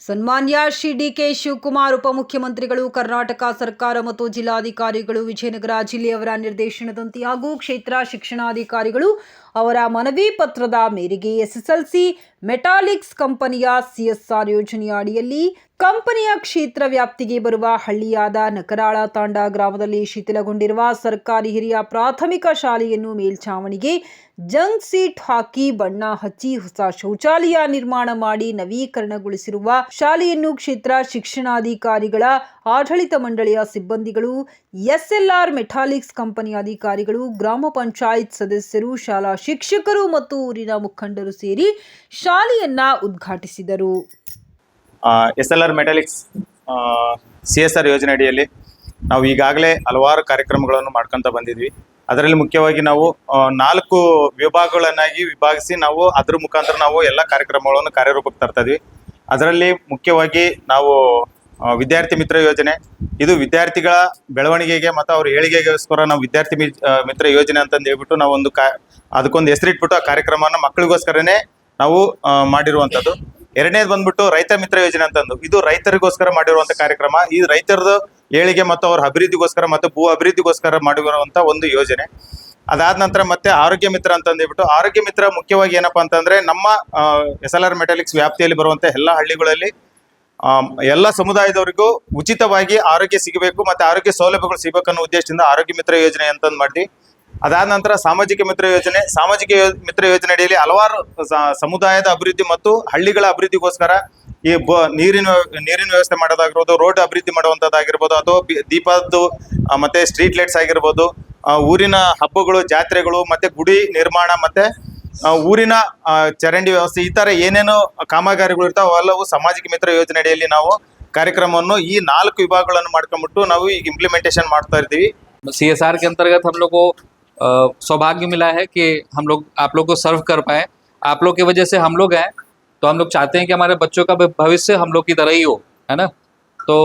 ಸನ್ಮಾನ್ಯ ಶ್ರೀ ಡಿಕೆ ಶಿವಕುಮಾರ್, ಉಪಮುಖ್ಯಮಂತ್ರಿಗಳು, ಕರ್ನಾಟಕ ಸರ್ಕಾರ ಮತ್ತು ಜಿಲ್ಲಾಧಿಕಾರಿಗಳು, ವಿಜಯನಗರ ಜಿಲ್ಲೆಯವರ ನಿರ್ದೇಶನದಂತೆ ಹಾಗೂ ಕ್ಷೇತ್ರ ಶಿಕ್ಷಣಾಧಿಕಾರಿಗಳು ಅವರ ಮನವಿ ಪತ್ರದ ಮೇರೆಗೆ ಎಸ್ಎಸ್ಎಲ್ಸಿ ಮೆಟಾಲಿಕ್ಸ್ ಕಂಪನಿಯ ಸಿಎಸ್ಆರ್ ಯೋಜನೆಯ ಅಡಿಯಲ್ಲಿ ಕಂಪನಿಯ ಕ್ಷೇತ್ರ ವ್ಯಾಪ್ತಿಗೆ ಬರುವ ಹಳ್ಳಿಯಾದ ನಕರಾಳ ತಾಂಡ ಗ್ರಾಮದಲ್ಲಿ ಶಿಥಿಲಗೊಂಡಿರುವ ಸರ್ಕಾರಿ ಹಿರಿಯ ಪ್ರಾಥಮಿಕ ಶಾಲೆಯನ್ನು ಮೇಲ್ಛಾವಣಿಗೆ ಜಂಕ್ ಸೀಟ್ ಹಾಕಿ ಬಣ್ಣ ಹಚ್ಚಿ ಹೊಸ ಶೌಚಾಲಯ ನಿರ್ಮಾಣ ಮಾಡಿ ನವೀಕರಣಗೊಳಿಸಿರುವ ಶಾಲೆಯನ್ನು ಕ್ಷೇತ್ರ ಶಿಕ್ಷಣಾಧಿಕಾರಿಗಳ ಆಡಳಿತ ಮಂಡಳಿಯ ಸಿಬ್ಬಂದಿಗಳು, ಎಸ್ಎಲ್ಆರ್ ಮೆಟಾಲಿಕ್ಸ್ ಕಂಪನಿ ಅಧಿಕಾರಿಗಳು, ಗ್ರಾಮ ಪಂಚಾಯತ್ ಸದಸ್ಯರು, ಶಾಲಾ ಶಿಕ್ಷಕರು ಮತ್ತು ಊರಿನ ಮುಖಂಡರು ಸೇರಿ ಶಾಲೆಯನ್ನ ಉದ್ಘಾಟಿಸಿದರು. S L R metallics C S R ಯೋಜನೆ ಅಡಿಯಲ್ಲಿ ನಾವು ಈಗಾಗಲೇ ಹಲವಾರು ಕಾರ್ಯಕ್ರಮಗಳನ್ನು ಮಾಡ್ಕೊತ ಬಂದಿದ್ವಿ. ಅದರಲ್ಲಿ ಮುಖ್ಯವಾಗಿ ನಾವು ನಾಲ್ಕು ವಿಭಾಗಗಳನ್ನಾಗಿ ವಿಭಾಗಿಸಿ ನಾವು ಅದ್ರ ಮುಖಾಂತರ ನಾವು ಎಲ್ಲ ಕಾರ್ಯಕ್ರಮಗಳನ್ನು ಕಾರ್ಯರೂಪಕ್ಕೆ ತರ್ತಾ ಇದ್ವಿ. ಅದರಲ್ಲಿ ಮುಖ್ಯವಾಗಿ ನಾವು ವಿದ್ಯಾರ್ಥಿ ಮಿತ್ರ ಯೋಜನೆ, ಇದು ವಿದ್ಯಾರ್ಥಿಗಳ ಬೆಳವಣಿಗೆಗೆ ಮತ್ತು ಅವ್ರ ಏಳಿಗೆಗೋಸ್ಕರ ನಾವು ವಿದ್ಯಾರ್ಥಿ ಮಿತ್ರ ಯೋಜನೆ ಅಂತಂದು ಹೇಳ್ಬಿಟ್ಟು ನಾವು ಒಂದು ಕಾ, ಅದಕ್ಕೊಂದು ಹೆಸರಿಟ್ಬಿಟ್ಟು ಆ ಕಾರ್ಯಕ್ರಮನ ಮಕ್ಕಳಿಗೋಸ್ಕರನೇ ನಾವು ಮಾಡಿರುವಂಥದ್ದು. ಎರಡನೇದು ಬಂದ್ಬಿಟ್ಟು ರೈತ ಮಿತ್ರ ಯೋಜನೆ ಅಂತಂದು. ಇದು ರೈತರಿಗೋಸ್ಕರ ಮಾಡಿರುವಂಥ ಕಾರ್ಯಕ್ರಮ. ಈ ರೈತರದ್ದು ಏಳಿಗೆ ಮತ್ತು ಅವ್ರ ಅಭಿವೃದ್ಧಿಗೋಸ್ಕರ ಮತ್ತು ಭೂ ಅಭಿವೃದ್ಧಿಗೋಸ್ಕರ ಮಾಡಿರುವಂಥ ಒಂದು ಯೋಜನೆ. ಅದಾದ ನಂತರ ಮತ್ತೆ ಆರೋಗ್ಯ ಮಿತ್ರ ಅಂತ ಅಂದ್ಬಿಟ್ಟು ಆರೋಗ್ಯ ಮಿತ್ರ ಮುಖ್ಯವಾಗಿ ಏನಪ್ಪಾ ಅಂತಂದ್ರೆ ನಮ್ಮ ಎಸ್ ಎಲ್ ಆರ್ ಮೆಟಾಲಿಕ್ಸ್ ವ್ಯಾಪ್ತಿಯಲ್ಲಿ ಬರುವಂತ ಎಲ್ಲ ಹಳ್ಳಿಗಳಲ್ಲಿ ಎಲ್ಲ ಸಮುದಾಯದವರಿಗೂ ಉಚಿತವಾಗಿ ಆರೋಗ್ಯ ಸಿಗಬೇಕು ಮತ್ತೆ ಆರೋಗ್ಯ ಸೌಲಭ್ಯಗಳು ಸಿಗಬೇಕು ಅನ್ನೋ ಉದ್ದೇಶದಿಂದ ಆರೋಗ್ಯ ಮಿತ್ರ ಯೋಜನೆ ಅಂತಂದು ಮಾಡಿದ್ವಿ ಅದಾದ ನಂತರ ಸಾಮಾಜಿಕ ಮಿತ್ರ ಯೋಜನೆ, ಸಾಮಾಜಿಕ ಮಿತ್ರ ಯೋಜನೆ ಅಡಿಯಲ್ಲಿ ಹಲವಾರು ಸಮುದಾಯದ ಅಭಿವೃದ್ಧಿ ಮತ್ತು ಹಳ್ಳಿಗಳ ಅಭಿವೃದ್ಧಿಗೋಸ್ಕರ ಈ ಬ, ನೀರಿನ ನೀರಿನ ವ್ಯವಸ್ಥೆ ಮಾಡೋದಾಗಿರ್ಬೋದು, ರೋಡ್ ಅಭಿವೃದ್ಧಿ ಮಾಡುವಂಥದ್ದಾಗಿರ್ಬೋದು, ಅಥವಾ ದೀಪದ್ದು ಮತ್ತೆ ಸ್ಟ್ರೀಟ್ ಲೈಟ್ಸ್ ಆಗಿರ್ಬೋದು ಊರಿನ ಹಬ್ಬಗಳು ಜಾತ್ರೆಗಳು ಮತ್ತೆ ಗುಡಿ ನಿರ್ಮಾಣ ಮತ್ತೆ ಆ, ಊರಿನ ಆ, ಚರಂಡಿ ವ್ಯವಸ್ಥೆ ಈ ತರ ಏನೇನು ಕಾಮಗಾರಿಗಳು ಇರ್ತಾವೆ ಅವೆಲ್ಲವೂ ಸಾಮಾಜಿಕ ಮಿತ್ರ ಯೋಜನೆ ಅಡಿಯಲ್ಲಿ ನಾವು ಕಾರ್ಯಕ್ರಮವನ್ನು ಈ ನಾಲ್ಕು ವಿಭಾಗಗಳನ್ನು ಮಾಡ್ಕೊಂಡ್ಬಿಟ್ಟು ನಾವು ಈಗ ಇಂಪ್ಲಿಮೆಂಟೇಷನ್ ಮಾಡ್ತಾ ಇರ್ತೀವಿ सी एस आर के अंतर्गत हम लोग को अ, सौभाग्य मिला है कि हम लोग आप लोग को सर्व कर पाए आप लोग की वजह से हम लोग हैं तो हम लोग चाहते हैं कि हमारे बच्चों का भी भविष्य हम लोग की तरह ही हो है ना तो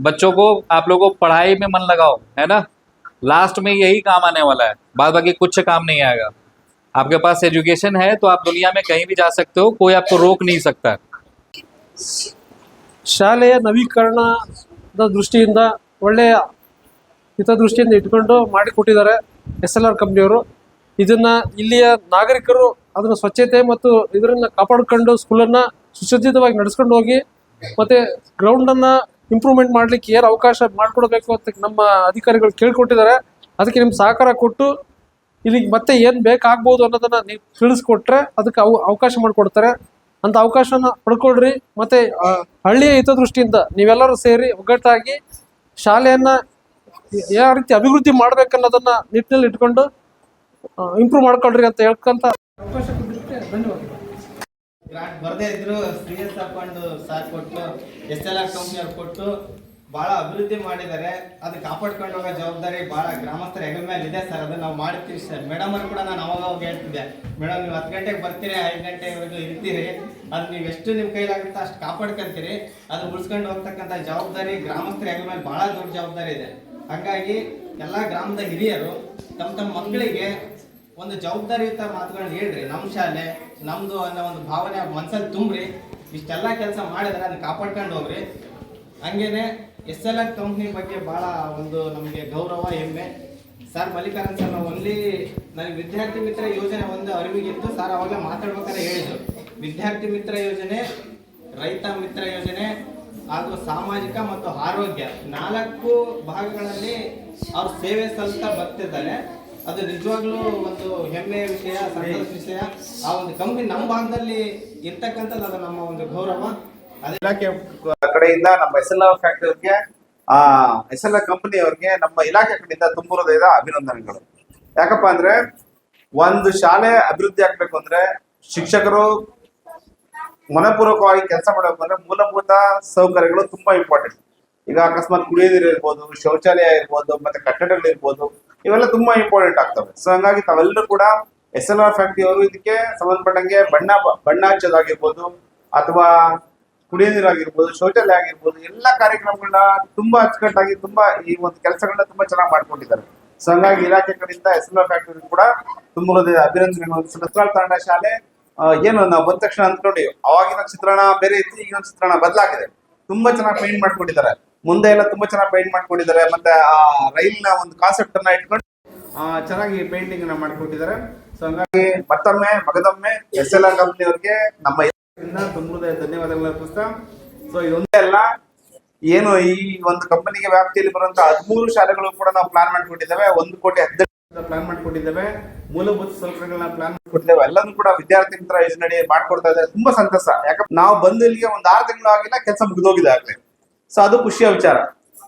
बच्चों को आप लोग को पढ़ाई में मन लगाओ है ना लास्ट में यही काम आने वाला है बाद बाकी कुछ काम नहीं आएगा आपके पास एजुकेशन है तो आप दुनिया में कहीं भी जा सकते हो कोई आपको रोक नहीं सकता है ಶಾಲೆಯ ನವೀಕರಣದ ದೃಷ್ಟಿಯಿಂದ ಒಳ್ಳೆಯ ಹಿತದೃಷ್ಟಿಯಿಂದ ಇಟ್ಕೊಂಡು ಮಾಡಿಕೊಟ್ಟಿದ್ದಾರೆ ಎಸ್ ಎಲ್ ಆರ್ ಕಂಪ್ನಿಯವರು ಇದನ್ನ ಇಲ್ಲಿಯ ನಾಗರಿಕರು ಅದನ್ನ ಸ್ವಚ್ಛತೆ ಮತ್ತು ಇದನ್ನ ಕಾಪಾಡ್ಕೊಂಡು ಸ್ಕೂಲನ್ನ ಸುಸಜ್ಜಿತವಾಗಿ ನಡೆಸ್ಕೊಂಡು ಹೋಗಿ ಮತ್ತೆ ಗ್ರೌಂಡನ್ನ ಇಂಪ್ರೂವ್ಮೆಂಟ್ ಮಾಡ್ಲಿಕ್ಕೆ ಏನು ಅವಕಾಶ ಮಾಡಿಕೊಡ್ಬೇಕು ಅಂತ ನಮ್ಮ ಅಧಿಕಾರಿಗಳು ಕೇಳ್ಕೊಟ್ಟಿದ್ದಾರೆ. ಅದಕ್ಕೆ ನಿಮ್ಮ ಸಹಕಾರ ಕೊಟ್ಟು ಇಲ್ಲಿಗೆ ಮತ್ತೆ ಏನು ಬೇಕಾಗ್ಬೋದು ಅನ್ನೋದನ್ನ ನೀವು ತಿಳಿಸ್ಕೊಟ್ರೆ ಅದಕ್ಕೆ ಅವು ಅವಕಾಶ ಮಾಡಿಕೊಡ್ತಾರೆ. ಅಂತ ಅವಕಾಶನ ಪಡ್ಕೊಳ್ರಿ. ಮತ್ತೆ ಹಳ್ಳಿಯ ಹಿತದೃಷ್ಟಿಯಿಂದ ನೀವೆಲ್ಲರೂ ಸೇರಿ ಒಗ್ಗಟ್ಟಾಗಿ ಶಾಲೆಯನ್ನ ಯಾವ ರೀತಿ ಅಭಿವೃದ್ಧಿ ಮಾಡ್ಬೇಕನ್ನೋದನ್ನ ನಿಟ್ಟಿನಲ್ಲಿ ಇಟ್ಕೊಂಡು ಇಂಪ್ರೂವ್ ಮಾಡ್ಕೊಳ್ರಿ ಅಂತ ಹೇಳ್ಕೊಂತ ಅವಕಾಶ ಧನ್ಯವಾದ ಗ್ರಾಂಟ್ ಬರದೇ ಇದ್ರು ಸೀರಿಯಸ್ ಹಾಕೊಂಡು ಸಾರ್ ಕೊಟ್ಟು, ಎಸ್ ಎಲ್ ಆರ್ ಕಂಪ್ನಿ ಅವ್ರು ಕೊಟ್ಟು ಬಹಳ ಅಭಿವೃದ್ಧಿ ಮಾಡಿದ್ದಾರೆ. ಅದು ಕಾಪಾಡ್ಕೊಂಡು ಹೋಗೋ ಜವಾಬ್ದಾರಿ ಬಹಳ ಗ್ರಾಮಸ್ಥರ ಹೆಗಲ ಮೇಲೆ ಇದೆ ಸರ್. ಅದು ನಾವು ಮಾಡ್ತೀವಿ ಸರ್. ಮೇಡಮ್ ಅವ್ರು ಕೂಡ ನಾನು ಅವಾಗ ಅವಾಗ ಹೇಳ್ತಿದ್ದೆ. ಮೇಡಮ್ ನೀವು ಹತ್ತು ಗಂಟೆಗೆ ಬರ್ತೀರಿ, ಐದು ಗಂಟೆವರೆಗೂ ಇರ್ತೀರಿ. ಅದು ನೀವು ಎಷ್ಟು ನಿಮ್ಮ ಕೈಲಾಗುತ್ತೋ ಅಷ್ಟು ಕಾಪಾಡ್ಕೊಂತೀರಿ. ಅದು ಉಳಿಸ್ಕೊಂಡು ಹೋಗ್ತಕ್ಕಂಥ ಜವಾಬ್ದಾರಿ ಗ್ರಾಮಸ್ಥರ ಹೆಗಲ ಮೇಲೆ ಬಹಳ ದೊಡ್ಡ ಜವಾಬ್ದಾರಿ ಇದೆ. ಹಾಗಾಗಿ ಎಲ್ಲ ಗ್ರಾಮದ ಹಿರಿಯರು ತಮ್ಮ ತಮ್ಮ ಮಕ್ಕಳಿಗೆ ಒಂದು ಜವಾಬ್ದಾರಿಯುತ ಮಾತುಗಳನ್ನ ಹೇಳ್ರಿ. ನಮ್ಮ ಶಾಲೆ, ನಮ್ದು ಅನ್ನೋ ಒಂದು ಭಾವನೆ ಮನ್ಸಲ್ಲಿ ತುಂಬ್ರಿ. ಇಷ್ಟೆಲ್ಲ ಕೆಲಸ ಮಾಡಿದ್ರೆ ಅದನ್ನ ಕಾಪಾಡ್ಕೊಂಡು ಹೋಗ್ರಿ. ಹಂಗೇನೆ ಎಸ್ ಎಲ್ ಆರ್ ಕಂಪ್ನಿ ಬಗ್ಗೆ ಬಹಳ ಒಂದು ನಮಗೆ ಗೌರವ, ಹೆಮ್ಮೆ. ಸರ್ ಮಲ್ಲಿಕಾರ್ಜುನ್ ಸರ್, ನಾವು ಒನ್ಲಿ ನನಗೆ ವಿದ್ಯಾರ್ಥಿ ಮಿತ್ರ ಯೋಜನೆ ಒಂದು ಅರಿವಿಗಿತ್ತು. ಸರ್ ಅವಾಗ ಮಾತಾಡ್ಬೇಕಾದ್ರೆ ಹೇಳಿದ್ರು. ವಿದ್ಯಾರ್ಥಿ ಮಿತ್ರ ಯೋಜನೆ, ರೈತ ಮಿತ್ರ ಯೋಜನೆ, ಹಾಗೂ ಸಾಮಾಜಿಕ ಮತ್ತು ಆರೋಗ್ಯ ನಾಲ್ಕು ಭಾಗಗಳಲ್ಲಿ ಅವ್ರ ಸೇವೆ ಸಲ್ತಾ ಬರ್ತಿದ್ದಾರೆ. ಅದು ನಿಜವಾಗ್ಲೂ ಒಂದು ಹೆಮ್ಮೆಯ ವಿಷಯ ಸಂತೋಷ ವಿಷಯ. ಆ ಒಂದು ಕಂಪನಿ ನಮ್ಮ ಭಾಗದಲ್ಲಿ ಇರ್ತಕ್ಕಂಥದ್ದು ಅದು ನಮ್ಮ ಒಂದು ಗೌರವ. ಇಲಾಖೆ ಕಡೆಯಿಂದ ನಮ್ಮ ಎಸ್ ಎಲ್ ಆರ್ ಅವ್ರಿಗೆ, ಆ, ಎಸ್ ಎಲ್ ಆರ್ ಕಂಪನಿ ಅವ್ರಿಗೆ ನಮ್ಮ ಇಲಾಖೆ ಕಡೆಯಿಂದ ತುಂಬ ಅಭಿನಂದನೆಗಳು. ಯಾಕಪ್ಪ ಅಂದ್ರೆ ಒಂದು ಶಾಲೆ ಅಭಿವೃದ್ಧಿ ಆಗ್ಬೇಕು ಅಂದ್ರೆ ಶಿಕ್ಷಕರು ಮನಪೂರ್ವಕವಾಗಿ ಕೆಲಸ ಮಾಡಬೇಕು ಅಂದ್ರೆ ಮೂಲಭೂತ ಸೌಕರ್ಯಗಳು ತುಂಬಾ ಇಂಪಾರ್ಟೆಂಟ್ ಈಗ ಅಕಸ್ಮಾತ್ ಕುಡಿಯೋ ನೀರು ಇರ್ಬೋದು, ಶೌಚಾಲಯ ಇರ್ಬೋದು, ಮತ್ತೆ ಕಟ್ಟಡಗಳು ಇರ್ಬೋದು ಇವೆಲ್ಲ ತುಂಬಾ ಇಂಪಾರ್ಟೆಂಟ್ ಆಗ್ತವೆ. ಸೊ ಹಂಗಾಗಿ ತಾವೆಲ್ಲರೂ ಕೂಡ ಎಸ್ ಎಲ್ ಆರ್ ಫ್ಯಾಕ್ಟರಿ ಅವರು ಇದಕ್ಕೆ ಸಂಬಂಧಪಟ್ಟಂಗೆ ಬಣ್ಣ ಬಣ್ಣ ಹಚ್ಚೋದಾಗಿರ್ಬೋದು ಅಥವಾ ಕುಡಿಯೋ ನೀರಾಗಿರ್ಬೋದು, ಶೌಚಾಲಯ ಆಗಿರ್ಬೋದು, ಎಲ್ಲ ಕಾರ್ಯಕ್ರಮಗಳನ್ನ ತುಂಬಾ ಅಚ್ಚುಕಟ್ಟಾಗಿ ತುಂಬಾ ಈ ಒಂದು ಕೆಲಸಗಳನ್ನ ತುಂಬಾ ಚೆನ್ನಾಗಿ ಮಾಡ್ಕೊಂಡಿದ್ದಾರೆ. ಸೊ ಹಂಗಾಗಿ ಇಲಾಖೆ ಕಡೆಯಿಂದ ಎಸ್ ಎಲ್ ಆರ್ ಫ್ಯಾಕ್ಟರಿ ಕೂಡ ತುಂಬ ಅಭಿನಂದನೆಗಳು. ಸತ್ರಾಳ್ ತಾಂಡ ಶಾಲೆ ಏನು ನಾವು ಬಂದ ತಕ್ಷಣ ಅಂದ್ಕೊಂಡು, ಅವಾಗಿನ ಚಿತ್ರಣ ಬೇರೆ ಇತ್ತು, ಈಗಿನ ಚಿತ್ರಣ ಬದಲಾಗಿದೆ. ತುಂಬಾ ಚೆನ್ನಾಗಿ ಪೇಂಟ್ ಮಾಡ್ಕೊಂಡಿದ್ದಾರೆ. ಮುಂದೆ ಎಲ್ಲ ತುಂಬಾ ಚೆನ್ನಾಗಿ ಪೇಂಟ್ ಮಾಡ್ಕೊಂಡಿದ್ದಾರೆ. ಮತ್ತೆ ಆ ರೈಲ್ನ ಒಂದು ಕಾನ್ಸೆಪ್ಟ್ ಅನ್ನ ಇಟ್ಕೊಂಡು ಚೆನ್ನಾಗಿ ಪೇಂಟಿಂಗ್ ಅನ್ನ ಮಾಡ್ಕೊಟ್ಟಿದ್ದಾರೆ. ಸೊ ಹಂಗಾಗಿ ಮತ್ತೊಮ್ಮೆ ಮಗದೊಮ್ಮೆ ಎಸ್ ಎಲ್ ಆರ್ ಕಂಪ್ನಿ ಅವ್ರಿಗೆ ನಮ್ಮ ತುಂಬುದೇ ಧನ್ಯವಾದಗಳನ್ನ ಅರ್ಪಿಸ್ತಾ. ಸೊ ಇದೊಂದೇ ಅಲ್ಲ, ಏನು ಈ ಒಂದು ಕಂಪನಿಗೆ ವ್ಯಾಪ್ತಿಯಲ್ಲಿ ಬರುವಂತ ಹದಿಮೂರು ಶಾಲೆಗಳು ಕೂಡ ನಾವು ಪ್ಲಾನ್ ಮಾಡ್ಕೊಂಡಿದ್ದೇವೆ ಒಂದು ಕೋಟಿ ಹದಿನೆಂಟು ಪ್ಲಾನ್ ಮಾಡ್ಕೊಂಡಿದ್ದೇವೆ ಮೂಲಭೂತ ಸೌಕರ್ಯಗಳನ್ನ ಪ್ಲಾನ್ ಮಾಡ್ಕೊಟ್ಟಿದ್ದೇವೆ. ಎಲ್ಲಾನು ಕೂಡ ವಿದ್ಯಾರ್ಥಿ ಮಿತ್ರ ಯೋಜನೆ ಮಾಡ್ಕೊಡ್ತಾ ಇದ್ದಾರೆ. ತುಂಬಾ ಸಂತಸ. ಯಾಕಂದ್ರೆ ನಾವು ಬಂದ ಇಲ್ಲಿಗೆ ಒಂದು ಆರು ತಿಂಗಳು ಆಗಿಲ್ಲ, ಕೆಲಸ ಮುಗಿದೋಗಿದೆ ಆಗ್ಲೇ. ಸೊ ಅದು ಖುಷಿಯ ವಿಚಾರ.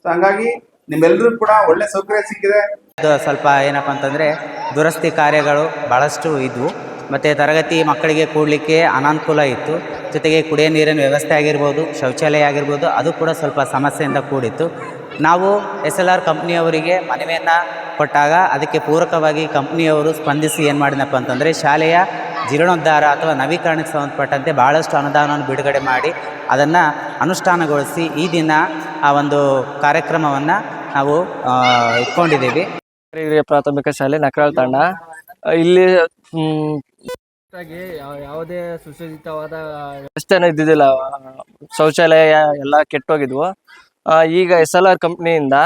ಸೊ ಹಂಗಾಗಿ ನಿಮ್ಮೆಲ್ಲರೂ ಕೂಡ ಒಳ್ಳೆ ಸೌಕರ್ಯ ಸಿಕ್ಕಿದೆ. ಅದು ಸ್ವಲ್ಪ ಏನಪ್ಪ ಅಂತಂದರೆ ದುರಸ್ತಿ ಕಾರ್ಯಗಳು ಭಾಳಷ್ಟು ಇದ್ವು. ಮತ್ತು ತರಗತಿ ಮಕ್ಕಳಿಗೆ ಕೂಡಲಿಕ್ಕೆ ಅನಾನುಕೂಲ ಇತ್ತು. ಜೊತೆಗೆ ಕುಡಿಯೋ ನೀರಿನ ವ್ಯವಸ್ಥೆ ಆಗಿರ್ಬೋದು, ಶೌಚಾಲಯ ಆಗಿರ್ಬೋದು, ಅದು ಕೂಡ ಸ್ವಲ್ಪ ಸಮಸ್ಯೆಯಿಂದ ಕೂಡಿತ್ತು. ನಾವು ಎಸ್ ಎಲ್ ಆರ್ ಕಂಪ್ನಿಯವರಿಗೆ ಮನವಿಯನ್ನು ಕೊಟ್ಟಾಗ ಅದಕ್ಕೆ ಪೂರಕವಾಗಿ ಕಂಪ್ನಿಯವರು ಸ್ಪಂದಿಸಿ ಏನು ಮಾಡಿದಪ್ಪ ಅಂತಂದರೆ ಶಾಲೆಯ ಜೀರ್ಣೋದ್ಧಾರ ಅಥವಾ ನವೀಕರಣಕ್ಕೆ ಸಂಬಂಧಪಟ್ಟಂತೆ ಭಾಳಷ್ಟು ಅನುದಾನವನ್ನು ಬಿಡುಗಡೆ ಮಾಡಿ ಅದನ್ನು ಅನುಷ್ಠಾನಗೊಳಿಸಿ ಈ ದಿನ ಆ ಒಂದು ಕಾರ್ಯಕ್ರಮವನ್ನು ನಾವು ಇಟ್ಕೊಂಡಿದ್ದೀವಿ. ಹಿರಿಯ ಪ್ರಾಥಮಿಕ ಶಾಲೆ ನಕರಾಳ್ ತಂಡ ಇಲ್ಲಿ ಯಾವುದೇ ಸುಸಜ್ಜಿತವಾದ ವ್ಯವಸ್ಥೆನೂ ಇದ್ದಿದ್ದಿಲ್ಲ. ಶೌಚಾಲಯ ಎಲ್ಲ ಕೆಟ್ಟೋಗಿದ್ವು. ಈಗ ಎಸ್ ಎಲ್ ಆರ್ ಕಂಪ್ನಿಯಿಂದ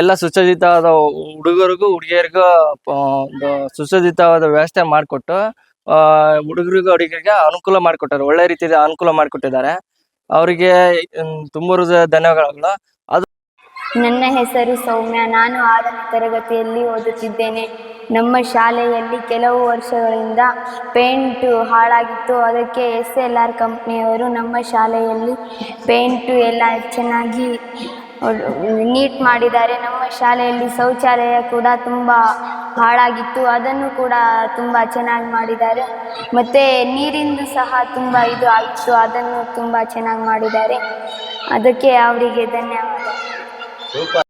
ಎಲ್ಲ ಸುಸಜ್ಜಿತವಾದ ಹುಡುಗರಿಗೂ ಹುಡುಗಿಯರಿಗೂ ಒಂದು ಸುಸಜ್ಜಿತವಾದ ವ್ಯವಸ್ಥೆ ಮಾಡಿಕೊಟ್ಟು ಹುಡುಗರಿಗೂ ಹುಡುಗರಿಗೆ ಅನುಕೂಲ ಮಾಡಿಕೊಟ್ಟಾರೆ. ಒಳ್ಳೆ ರೀತಿಯಲ್ಲಿ ಅನುಕೂಲ ಮಾಡಿಕೊಟ್ಟಿದ್ದಾರೆ. ಅವರಿಗೆ ತುಂಬ ಧನ್ಯವಾದಗಳು. ನನ್ನ ಹೆಸರು ಸೌಮ್ಯ. ನಾನು ಆರನೇ ತರಗತಿಯಲ್ಲಿ ಓದುತ್ತಿದ್ದೇನೆ. ನಮ್ಮ ಶಾಲೆಯಲ್ಲಿ ಕೆಲವು ವರ್ಷಗಳಿಂದ ಪೇಂಟು ಹಾಳಾಗಿತ್ತು. ಅದಕ್ಕೆ ಎಸ್ ಎಲ್ ಆರ್ ಕಂಪ್ನಿಯವರು ನಮ್ಮ ಶಾಲೆಯಲ್ಲಿ ಪೇಂಟು ಎಲ್ಲ ಚೆನ್ನಾಗಿ ನೀಟ್ ಮಾಡಿದ್ದಾರೆ. ನಮ್ಮ ಶಾಲೆಯಲ್ಲಿ ಶೌಚಾಲಯ ಕೂಡ ತುಂಬ ಹಾಳಾಗಿತ್ತು. ಅದನ್ನು ಕೂಡ ತುಂಬ ಚೆನ್ನಾಗಿ ಮಾಡಿದ್ದಾರೆ. ಮತ್ತು ನೀರಿಂದು ಸಹ ತುಂಬ ಇದು ಆಗಿತ್ತು ಅದನ್ನು ತುಂಬ ಚೆನ್ನಾಗಿ ಮಾಡಿದ್ದಾರೆ. ಅದಕ್ಕೆ ಅವರಿಗೆ ಧನ್ಯವಾದ.